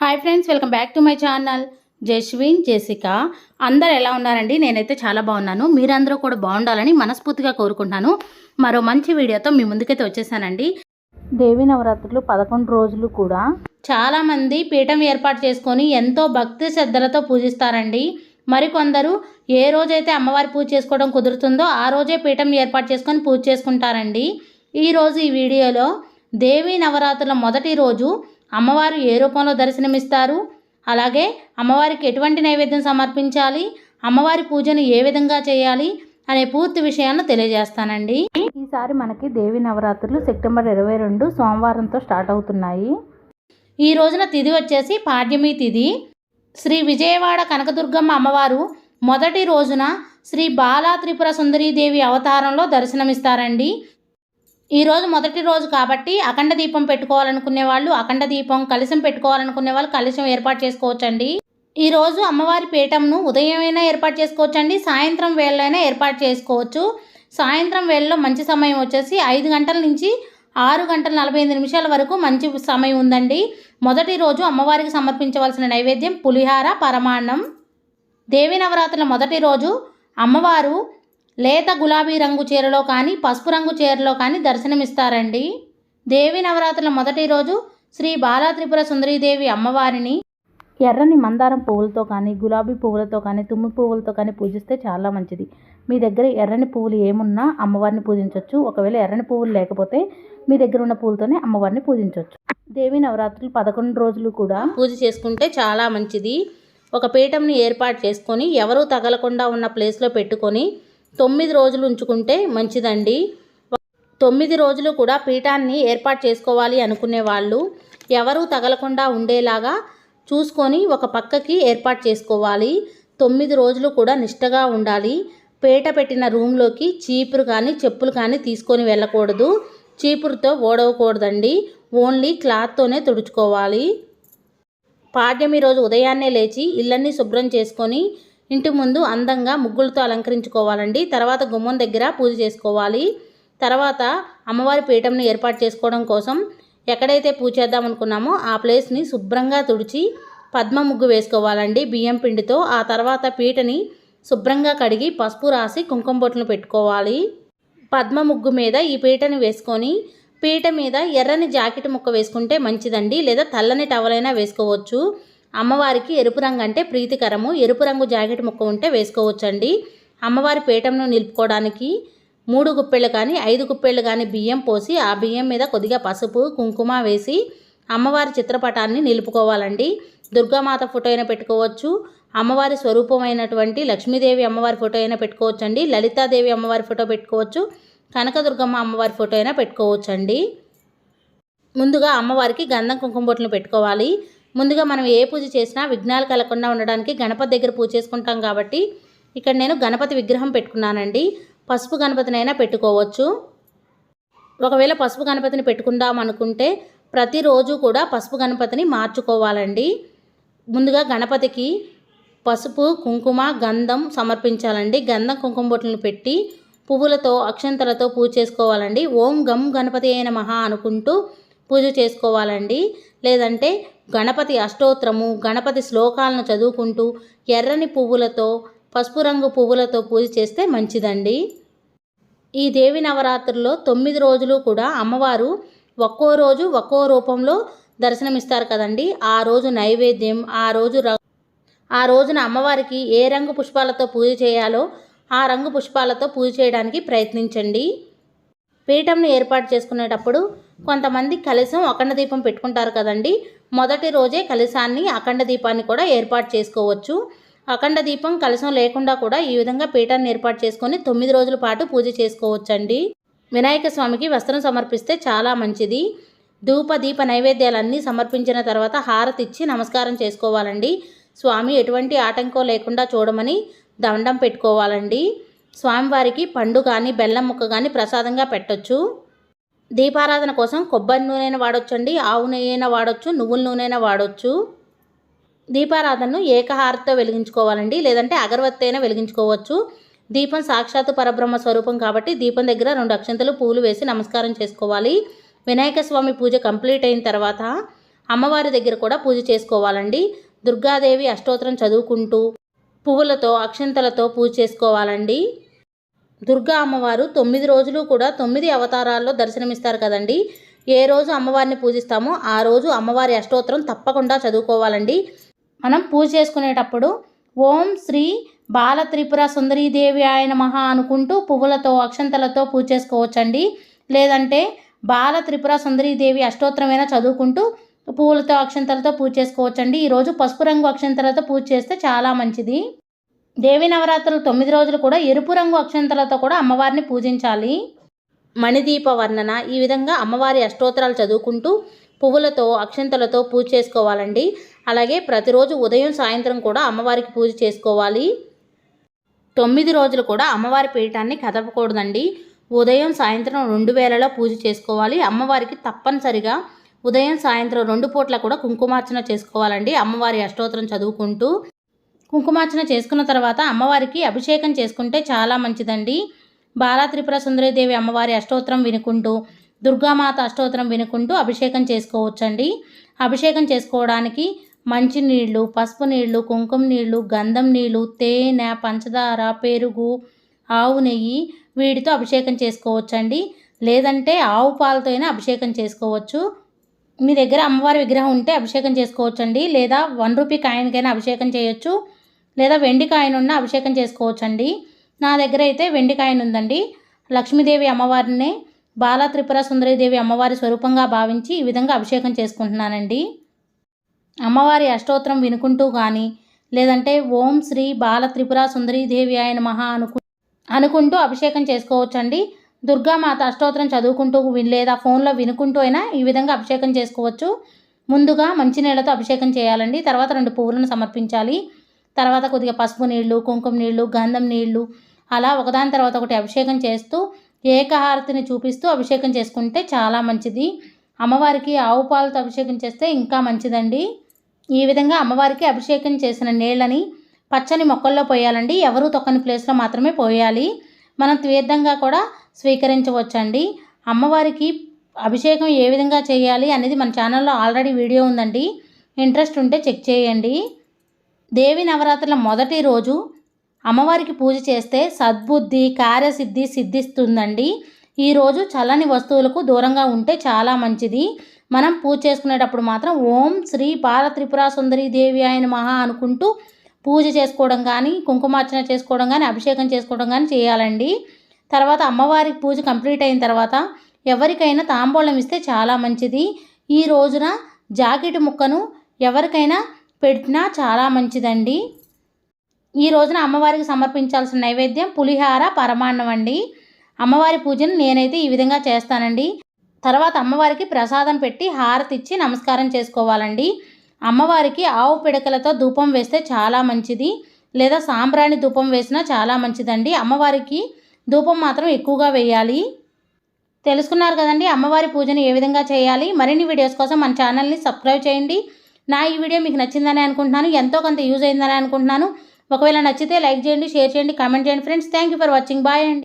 Hi friends welcome back to my channel Jaswin Jessica అందరు ఎలా ఉన్నారండి? నేనైతే చాలా బాగున్నాను. మీరందరూ కూడా బాగుండాలని మనస్ఫూర్తిగా కోరుకుంటున్నాను. మరో మంచి వీడియోతో మీ ముందుకైతే వచ్చేసానండి. దేవి నవరాత్రులు పదకొండు రోజులు కూడా. చాలామంది పీఠం ఏర్పాటు చేసుకొని ఎంతో భక్తి శ్రద్ధలతో పూజిస్తారండి. మరికొందరు ఏ రోజైతే అమ్మవారి పూజ చేసుకోవడం కుదురుతుందో ఆ రోజే పీఠం ఏర్పాటు చేసుకొని పూజ చేసుకుంటారండి. ఈరోజు ఈ వీడియోలో దేవి నవరాత్రుల మొదటి రోజు అమ్మవారు ఏ రూపంలో దర్శనమిస్తారు? అలాగే అమ్మవారికి ఎటువంటి నైవేద్యం సమర్పించాలి? అమ్మవారి పూజను ఏ విధంగా చేయాలి? అనే పూర్తి విషయాలను తెలియజేస్తానండి. ఈసారి మనకి దేవి నవరాత్రులు సెప్టెంబర్ ఇరవై రెండు సోమవారంతో స్టార్ట్ అవుతున్నాయి. ఈ రోజున తిథి వచ్చేసి పాడ్యమి తిథి శ్రీ విజయవాడ కనకదుర్గమ్మ అమ్మవారు మొదటి రోజున శ్రీ బాలా త్రిపుర సుందరీదేవి అవతారంలో దర్శనమిస్తారండి. ఈరోజు మొదటి రోజు కాబట్టి అఖండ దీపం పెట్టుకోవాలనుకునే వాళ్ళు అఖండ దీపం కలశం పెట్టుకోవాలనుకునే వాళ్ళు కలశం ఏర్పాటు చేసుకోవచ్చండి. ఈ రోజు అమ్మవారి పీఠంను ఉదయం అయినా ఏర్పాటు చేసుకోవచ్చండి సాయంత్రం వేళైనా ఏర్పాటు చేసుకోవచ్చు. సాయంత్రం వేళలో మంచి సమయం వచ్చేసి ఐదు గంటల నుంచి ఆరు గంటల నలభై ఎనిమిది నిమిషాల వరకు మంచి సమయం ఉందండి. మొదటి రోజు అమ్మవారికి సమర్పించవలసిన నైవేద్యం పులిహార పరమాన్నం. దేవి నవరాత్రుల మొదటి రోజు అమ్మవారు లేత గులాబీ రంగు చీరలో కానీ పసుపు రంగు చీరలో కానీ దర్శనమిస్తారండి. దేవి నవరాత్రుల మొదటి రోజు శ్రీ బాలాత్రిపుర సుందరీదేవి అమ్మవారిని ఎర్రని మందారం పువ్వులతో కానీ గులాబీ పువ్వులతో కానీ తుమ్మి పువ్వులతో కానీ పూజిస్తే చాలా మంచిది. మీ దగ్గర ఎర్రని పువ్వులు ఏమున్నా అమ్మవారిని పూజించవచ్చు ఒకవేళ ఎర్రని పువ్వులు లేకపోతే మీ దగ్గర ఉన్న పువ్వులతోనే అమ్మవారిని పూజించవచ్చు దేవి నవరాత్రులు పదకొండు రోజులు కూడా పూజ చేసుకుంటే చాలా మంచిది. ఒక పీఠంని ఏర్పాటు చేసుకొని ఎవరూ తగలకుండా ఉన్న ప్లేస్లో పెట్టుకొని తొమ్మిది రోజులు ఉంచుకుంటే మంచిదండి. తొమ్మిది రోజులు కూడా పీఠాన్ని ఏర్పాటు చేసుకోవాలి అనుకునే వాళ్ళు ఎవరూ తగలకుండా ఉండేలాగా చూసుకొని ఒక పక్కకి ఏర్పాటు చేసుకోవాలి. తొమ్మిది రోజులు కూడా నిష్టగా ఉండాలి. పీట పెట్టిన రూమ్లోకి చీపురు కానీ చెప్పులు కానీ తీసుకొని వెళ్ళకూడదు. చీపురుతో ఓడవకూడదండి. ఓన్లీ క్లాత్తోనే తుడుచుకోవాలి. పాడ్యమి రోజు ఉదయాన్నే లేచి ఇళ్ళన్నీ శుభ్రం చేసుకొని ఇంటి ముందు అందంగా ముగ్గులతో అలంకరించుకోవాలండి. తర్వాత గుమ్మం దగ్గర పూజ చేసుకోవాలి. తర్వాత అమ్మవారి పీఠంని ఏర్పాటు చేసుకోవడం కోసం ఎక్కడైతే పూజ చేద్దాం అనుకున్నామో ఆ ప్లేస్ని శుభ్రంగా తుడిచి పద్మ ముగ్గు వేసుకోవాలండి బియ్యం పిండితో. ఆ తర్వాత పీటని శుభ్రంగా కడిగి పసుపు రాసి కుంకుమ బొట్టును పెట్టుకోవాలి. పద్మ ముగ్గు మీద ఈ పీటని వేసుకొని పీట మీద ఎర్రని జాకెట్ ముక్క వేసుకుంటే మంచిదండి. లేదా తెల్లని టవలైనా వేసుకోవచ్చు. అమ్మవారికి ఎరుపు రంగు అంటే ప్రీతికరము. ఎరుపు రంగు జాకెట్ ముక్క ఉంటే వేసుకోవచ్చండి. అమ్మవారి పీఠంను నిలుపుకోవడానికి మూడు గుప్పెళ్ళు కానీ ఐదు గుప్పెళ్ళు కానీ బియ్యం పోసి ఆ బియ్యం మీద కొద్దిగా పసుపు కుంకుమ వేసి అమ్మవారి చిత్రపటాన్ని నిలుపుకోవాలండి. దుర్గామాత ఫోటో అయినా పెట్టుకోవచ్చు. అమ్మవారి స్వరూపమైనటువంటి లక్ష్మీదేవి అమ్మవారి ఫోటో అయినా పెట్టుకోవచ్చండి. లలితాదేవి అమ్మవారి ఫోటో పెట్టుకోవచ్చు. కనకదుర్గమ్మ అమ్మవారి ఫోటో అయినా పెట్టుకోవచ్చండి. ముందుగా అమ్మవారికి గంధం కుంకుమ బొట్లు పెట్టుకోవాలి. ముందుగా మనం ఏ పూజ చేసినా విఘ్నాలు కలగకుండా ఉండడానికి గణపతి దగ్గర పూజ చేసుకుంటాం కాబట్టి ఇక్కడ నేను గణపతి విగ్రహం పెట్టుకున్నానండి. పసుపు గణపతినైనా పెట్టుకోవచ్చు. ఒకవేళ పసుపు గణపతిని పెట్టుకుందాం అనుకుంటే ప్రతిరోజు కూడా పసుపు గణపతిని మార్చుకోవాలండి. ముందుగా గణపతికి పసుపు కుంకుమ గంధం సమర్పించాలండి. గంధం కుంకుమ బొట్లను పెట్టి పువ్వులతో అక్షంతలతో పూజ చేసుకోవాలండి. ఓం గం గణపతి అయిన మహా అనుకుంటూ పూజ చేసుకోవాలండి. లేదంటే గణపతి అష్టోత్తరము గణపతి శ్లోకాలను చదువుకుంటూ ఎర్రని పువ్వులతో పసుపు రంగు పువ్వులతో పూజ చేస్తే మంచిదండి. ఈ దేవి నవరాత్రుల్లో తొమ్మిది రోజులు కూడా అమ్మవారు ఒక్కో రోజు ఒక్కో రూపంలో దర్శనమిస్తారు కదండి. ఆ రోజు నైవేద్యం ఆ రోజు ర ఆ రోజున అమ్మవారికి ఏ రంగు పుష్పాలతో పూజ చేయాలో ఆ రంగు పుష్పాలతో పూజ చేయడానికి ప్రయత్నించండి. పీఠంను ఏర్పాటు చేసుకునేటప్పుడు కొంతమంది కలశం అఖండ దీపం పెట్టుకుంటారు కదండి. మొదటి రోజే కలశాన్ని అఖండ దీపాన్ని కూడా ఏర్పాటు చేసుకోవచ్చు. అఖండ దీపం కలశం లేకుండా కూడా ఈ విధంగా పీఠాన్ని ఏర్పాటు చేసుకొని తొమ్మిది రోజుల పాటు పూజ చేసుకోవచ్చండి. వినాయక స్వామికి వస్త్రం సమర్పిస్తే చాలా మంచిది. ధూప దీప నైవేద్యాలన్నీ సమర్పించిన తర్వాత హారతి ఇచ్చి నమస్కారం చేసుకోవాలండి. స్వామి ఎటువంటి ఆటంకం లేకుండా చూడమని దండం పెట్టుకోవాలండి. స్వామివారికి పండు కానీ బెల్లం ముక్క కానీ ప్రసాదంగా పెట్టొచ్చు. దీపారాధన కోసం కొబ్బరి నూనెన వాడొచ్చండి ఆవు నెయ్యైనా వాడొచ్చు నువ్వుల నూనెైనా వాడొచ్చు. దీపారాధనను ఏకహారతో వెలిగించుకోవాలండి లేదంటే అగరవత్తి అయినా వెలిగించుకోవచ్చు. దీపం సాక్షాత్తు పరబ్రహ్మ స్వరూపం కాబట్టి దీపం దగ్గర రెండు అక్షంతలు పూలు వేసి నమస్కారం చేసుకోవాలి. వినాయక స్వామి పూజ కంప్లీట్ అయిన తర్వాత అమ్మవారి దగ్గర కూడా పూజ చేసుకోవాలండి. దుర్గాదేవి అష్టోత్తరం చదువుకుంటూ పువ్వులతో అక్షంతలతో పూజ చేసుకోవాలండి. దుర్గా అమ్మవారు తొమ్మిది రోజులు కూడా తొమ్మిది అవతారాల్లో దర్శనమిస్తారు కదండి. ఏ రోజు అమ్మవారిని పూజిస్తామో ఆ రోజు అమ్మవారి అష్టోత్తరం తప్పకుండా చదువుకోవాలండి. మనం పూజ చేసుకునేటప్పుడు ఓం శ్రీ బాల త్రిపుర సుందరీదేవి ఆయన మహా అనుకుంటూ పువ్వులతో అక్షంతలతో పూజ చేసుకోవచ్చండి. లేదంటే బాల త్రిపుర సుందరీదేవి అష్టోత్తరమైనా చదువుకుంటూ పువ్వులతో అక్షంతలతో పూజ చేసుకోవచ్చండి. ఈరోజు పసుపు రంగు అక్షంతలతో పూజ చేస్తే చాలా మంచిది. దేవి నవరాత్రులు తొమ్మిది రోజులు కూడా ఎరుపు రంగు అక్షంతలతో కూడా అమ్మవారిని పూజించాలి. మణిదీప వర్ణన ఈ విధంగా అమ్మవారి అష్టోత్తరాలు చదువుకుంటూ పువ్వులతో అక్షంతలతో పూజ చేసుకోవాలండి. అలాగే ప్రతిరోజు ఉదయం సాయంత్రం కూడా అమ్మవారికి పూజ చేసుకోవాలి. తొమ్మిది రోజులు కూడా అమ్మవారి పీఠాన్ని కదపకూడదండి. ఉదయం సాయంత్రం రెండు వేలలో పూజ చేసుకోవాలి. అమ్మవారికి తప్పనిసరిగా ఉదయం సాయంత్రం రెండు పూట్ల కూడా కుంకుమార్చన చేసుకోవాలండి. అమ్మవారి అష్టోత్తరం చదువుకుంటూ కుంకుమార్చన చేసుకున్న తర్వాత అమ్మవారికి అభిషేకం చేసుకుంటే చాలా మంచిదండి. బాలా త్రిపుర సుందరీదేవి అమ్మవారి అష్టోత్తరం వినుకుంటూ దుర్గామాత అష్టోత్తరం వినుకుంటూ అభిషేకం చేసుకోవచ్చండి. అభిషేకం చేసుకోవడానికి మంచి నీళ్ళు పసుపు నీళ్ళు కుంకుమ నీళ్ళు గంధం నీళ్ళు తేనె పంచదార పెరుగు ఆవు నెయ్యి వీటితో అభిషేకం చేసుకోవచ్చండి. లేదంటే ఆవు పాలతో అయినా అభిషేకం చేసుకోవచ్చు. మీ దగ్గర అమ్మవారి విగ్రహం ఉంటే అభిషేకం చేసుకోవచ్చండి. లేదా వన్ రూపీ కాయిన్కైనా అభిషేకం చేయొచ్చు. లేదా వెండి కాయిన్ ఉన్న అభిషేకం చేసుకోవచ్చండి. నా దగ్గర అయితే వెండి కాయిన్ ఉందండి లక్ష్మీదేవి అమ్మవారిని బాలత్రిపుర సుందరీదేవి అమ్మవారి స్వరూపంగా భావించి ఈ విధంగా అభిషేకం చేసుకుంటున్నానండి. అమ్మవారి అష్టోత్తరం వినుకుంటూ కానీ లేదంటే ఓం శ్రీ బాల త్రిపుర సుందరీదేవి ఆయన మహా అనుకు అనుకుంటూ అభిషేకం చేసుకోవచ్చండి. దుర్గామాత అష్టోత్తరం చదువుకుంటూ లేదా ఫోన్లో వినుకుంటూ అయినా ఈ విధంగా అభిషేకం చేసుకోవచ్చు. ముందుగా మంచినీళ్ళతో అభిషేకం చేయాలండి. తర్వాత రెండు పువ్వులను సమర్పించాలి. తర్వాత కొద్దిగా పసుపు నీళ్ళు కుంకుమ నీళ్ళు గంధం నీళ్ళు అలా ఒకదాని తర్వాత ఒకటి అభిషేకం చేస్తూ ఏకహారతిని చూపిస్తూ అభిషేకం చేసుకుంటే చాలా మంచిది. అమ్మవారికి ఆవు పాలతో అభిషేకం చేస్తే ఇంకా మంచిదండి. ఈ విధంగా అమ్మవారికి అభిషేకం చేసిన నీళ్ళని పచ్చని మొక్కల్లో పోయాలండి. ఎవరు తొక్కని ప్లేస్లో మాత్రమే పోయాలి. మనం తీర్థంగా కూడా స్వీకరించవచ్చండి. అమ్మవారికి అభిషేకం ఏ విధంగా చేయాలి అనేది మన ఛానల్లో ఆల్రెడీ వీడియో ఉందండి. ఇంట్రెస్ట్ ఉంటే చెక్ చేయండి. దేవి నవరాత్రుల మొదటి రోజు అమ్మవారికి పూజ చేస్తే సద్బుద్ధి కార్యసిద్ధి సిద్ధిస్తుందండి. ఈరోజు చల్లని వస్తువులకు దూరంగా ఉంటే చాలా మంచిది. మనం పూజ చేసుకునేటప్పుడు మాత్రం ఓం శ్రీ బాల త్రిపుర సుందరి దేవి ఆయన మహా అనుకుంటూ పూజ చేసుకోవడం కానీ కుంకుమార్చన చేసుకోవడం కానీ అభిషేకం చేసుకోవడం కానీ చేయాలండి. తర్వాత అమ్మవారి పూజ కంప్లీట్ అయిన తర్వాత ఎవరికైనా తాంబూలం ఇస్తే చాలా మంచిది. ఈ రోజున జాకెట్ ముక్కను ఎవరికైనా పెట్టినా చాలా మంచిదండి. ఈ రోజున అమ్మవారికి సమర్పించాల్సిన నైవేద్యం పులిహార పరమాన్నం అండి. అమ్మవారి పూజను నేనైతే ఈ విధంగా చేస్తానండి. తర్వాత అమ్మవారికి ప్రసాదం పెట్టి హారతి ఇచ్చి నమస్కారం చేసుకోవాలండి. అమ్మవారికి ఆవు పిడకలతో ధూపం వేస్తే చాలా మంచిది. లేదా సాంబ్రాణి ధూపం వేసినా చాలా మంచిదండి. అమ్మవారికి ధూపం మాత్రం ఎక్కువగా వేయాలి. తెలుసుకున్నారు కదండి అమ్మవారి పూజను ఏ విధంగా చేయాలి? మరిన్ని వీడియోస్ కోసం మన ఛానల్ని సబ్స్క్రైబ్ చేయండి. నా ఈ వీడియో మీకు నచ్చిందని అనుకుంటున్నాను ఎంతో కొంత యూజ్ అయిందని అనుకుంటున్నాను. ఒకవేళ నచ్చితే లైక్ చేయండి షేర్ చేయండి కామెంట్ చేయండి friends. Thank you for watching. Bye అండి.